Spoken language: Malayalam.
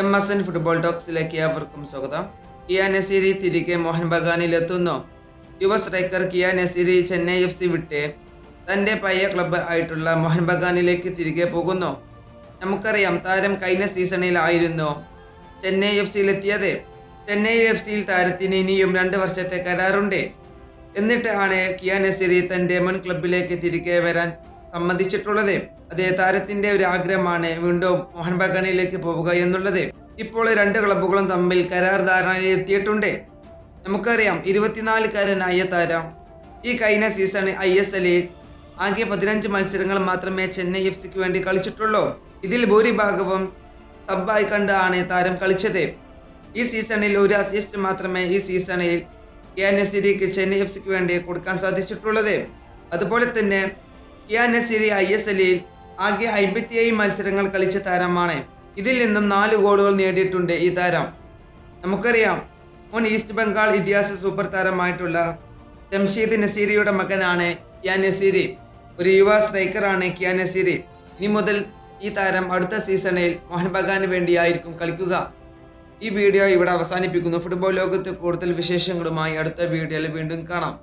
എം എസ് എൻ ഫുട്ബോൾ ടോക്സിലേക്ക് ഏവർക്കും സ്വാഗതം. കിയ നസീരി തിരികെ മോഹൻ ബഗാനിലെത്തുന്നു യുവ striker Kiyan Nassiri Chennai F C വിട്ട് തന്റെ പയ്യ ക്ലബ്ബ് ആയിട്ടുള്ള മോഹൻ ബഗാനിലേക്ക് തിരികെ പോകുന്നു. നമുക്കറിയാം താരം കഴിഞ്ഞ സീസണിലായിരുന്നു ചെന്നൈ എഫ് സിയിലെത്തിയത്. ചെന്നൈ എഫ് സിയിൽ താരത്തിന് ഇനിയും രണ്ട് വർഷത്തെ കരാറുണ്ട്. എന്നിട്ടാണ് ആണ് കിയ നസീരി തന്റെ മുൻ ക്ലബിലേക്ക് തിരികെ വരാൻ സമ്മതിച്ചിട്ടുള്ളത്. അതേ താരത്തിന്റെ ഒരു ആഗ്രഹമാണ്. വീണ്ടും മോഹൻ ബഗാനിലേക്ക് പോവുക എന്നുള്ളത്. ഇപ്പോൾ രണ്ട് ക്ലബ്ബുകളും തമ്മിൽ കരാർ ധാരണയിൽ എത്തിയിട്ടുണ്ട്. നമുക്കറിയാം ഇരുപത്തിനാലുകാരനായ താരം ഈ കഴിഞ്ഞ സീസൺ ഐ എസ് എല്ലിൽ ആകെ പതിനഞ്ച് മത്സരങ്ങൾ മാത്രമേ ചെന്നൈ എഫ് സിക്ക് വേണ്ടി കളിച്ചിട്ടുള്ളൂ. ഇതിൽ ഭൂരിഭാഗവും സബ്ബായി കണ്ടാണ് താരം കളിച്ചത്. ഈ സീസണിൽ ഒരു അസിസ്റ്റ് മാത്രമേ ഈ സീസണിൽ K N S Chennai F സിക്ക് വേണ്ടി കൊടുക്കാൻ സാധിച്ചിട്ടുള്ളത്. അതുപോലെ തന്നെ കിയാൻ നസീരി ഐ എസ് എല്ലിൽ ആകെ അമ്പത്തിയേഴ് മത്സരങ്ങൾ കളിച്ച താരമാണ്. ഇതിൽ നിന്നും നാല് ഗോളുകൾ നേടിയിട്ടുണ്ട് ഈ താരം. നമുക്കറിയാം മുൻ ഈസ്റ്റ് ബംഗാൾ ഇതിഹാസ സൂപ്പർ താരമായിട്ടുള്ള ജംഷീദ് നസീരിയുടെ മകനാണ് കിയാൻ നസീരി ഒരു യുവ സ്ട്രൈക്കറാണ് കിയാൻ നസീരി ഇനി മുതൽ ഈ താരം അടുത്ത സീസണിൽ മോഹൻ ബഗാന് വേണ്ടിയായിരിക്കും കളിക്കുക. ഈ വീഡിയോ ഇവിടെ അവസാനിപ്പിക്കുന്നു. ഫുട്ബോൾ ലോകത്ത് കൂടുതൽ വിശേഷങ്ങളുമായി അടുത്ത വീഡിയോയിൽ വീണ്ടും കാണാം.